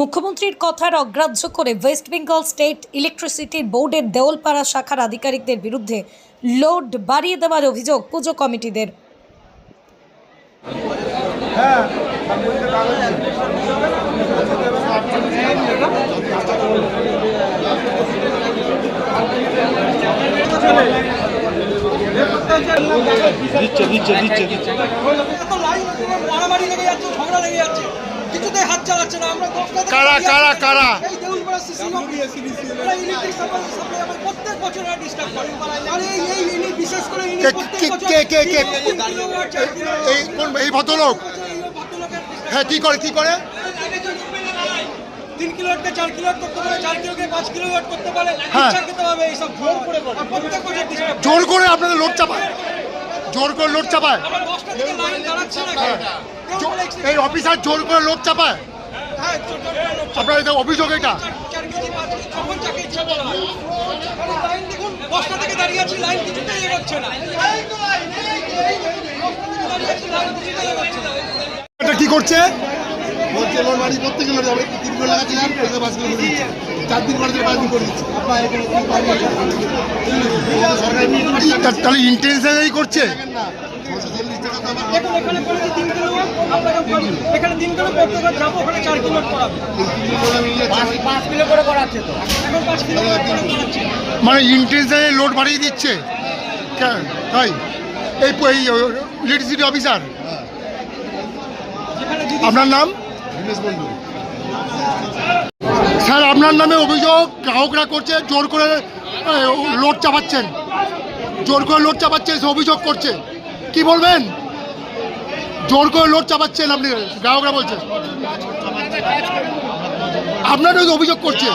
মুখ্যমন্ত্রীর কথার অগ্রাহ্য করে ওয়েস্ট বেঙ্গল স্টেট ইলেকট্রিসিটি বোর্ডের দেওলপাড়া শাখার আধিকারিকদের বিরুদ্ধে লোড বাড়িয়ে দেওয়ার অভিযোগ পুজো কমিটিদের। দিচ্ছে দিচ্ছে দিচ্ছে দিচ্ছে। মারামারি লেগে যাচ্ছে ঝগড়া লেগে যাচ্ছে। হাত চালাচ্ছে না আমরা কারা, কারা, কারা? এই দেউলপাড়া সিসি এরা ইলেকট্রিক সাপ্লাই সাপ্লাই আমার প্রত্যেক বছর ডিস্টার্ব করে আর এই এই ইনি বিশেষ করে ইনি প্রত্যেক বছর কে- কে- কে? তিন কিলোওয়াট, চার কিলোওয়াট, এই কোন এই ভদ্রলোক হ্যাঁ কি করে কি করে তিন চার করতে পারে চার কিলোকে পাঁচ করতে পারে হ্যাঁ। এইসব জোর করে আর প্রত্যেক বছর জোর করে আপনাদের লোড চাপায় জোর করে লোড চাপায় আমার দশটা থেকে লাইন দাঁড়াচ্ছে না। কেউ জো- বলে এই অফিসার জোর করে লোড চাপায়। করে লোক আপনার এটা অভিযোগ এটা। কি করছে? বলছে লোড বাড়ি করতে গেলে যাবে। তিন কিলো লাগাচ্ছিলাম পাঁচ কিলো করে দিচ্ছে। চার দিন করে পাঁচ দিন দিচ্ছে তাহলে ইন্টেনশনালি করছে? না। ছশো চল্লিশ টাকা দেখুন এখানে করেছি তিন কিলো আপনাকে এখানে তিন কিলো করতে যাব ওখানে চার কিলো করাবে পাঁচ কিলো করে করাচ্ছে তো। এখন পাঁচ কিলো করে করাচ্ছে মানে ইন্টেনশনালি লোড বাড়িয়ে দিচ্ছে? কেন? তাই? এই ইলেকট্রিসিটি অফিসার আপনার নাম? স্যার আপনার নামে অভিযোগ গ্রাহকরা করছে জোর করে লোড চাপাচ্ছেন। জোর করে লোড চাপাচ্ছে সে অভিযোগ করছে। কি বলবেন? জোর করে লোড চাপাচ্ছেন আপনি গ্রাহকরা বলছে। আপনার ওই অভিযোগ করছে।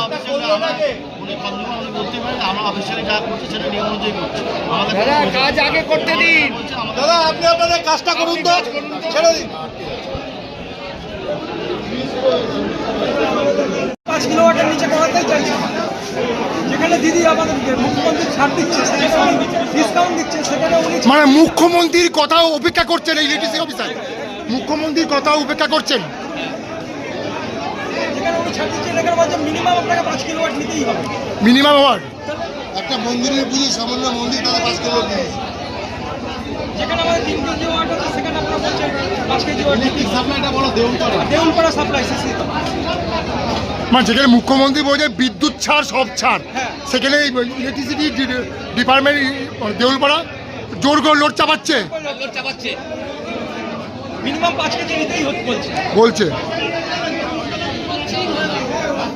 দাদা আপনি আপনাদের কাজটা করুন তো। ছেড়ে দিন। পাঁচ কিলোওয়াটের নিচে চাইছি। যেখানে দিদি আমাদের মুখ্যমন্ত্রী ছাড় দিচ্ছে মানে মুখ্যমন্ত্রীর কথাও উপেক্ষা করছেন এই ইলেকট্রিসিটি অফিসার। মুখ্যমন্ত্রীর কথাও উপেক্ষা করছেন। মিনিমাম আপনাকে পাঁচ কিলোওয়াট নিতেই হবে। মিনিমাম আওয়ার একটা মন্দিরের পুজো সামান্য মন্দির তারা পাঁচ কিলো যেখানে আমাদের তিন কেজি ওয়াট আছে সেখানে আপনারা বলছেন পাঁচ কেজি ওয়াট সাপ্লাইটা বলো করে দেউলপাড়া সাপ্লাই সিসি মানে যেখানে মুখ্যমন্ত্রী বলছে বিদ্যুৎ ছাড় সব ছাড়। হ্যাঁ। সেখানে ইলেকট্রিসিটি ডিপার্টমেন্ট দেউলপাড়া জোর করে লোড চাপাচ্ছে। মিনিমাম পাঁচ কেজি নিতেই বলছে। বলছে।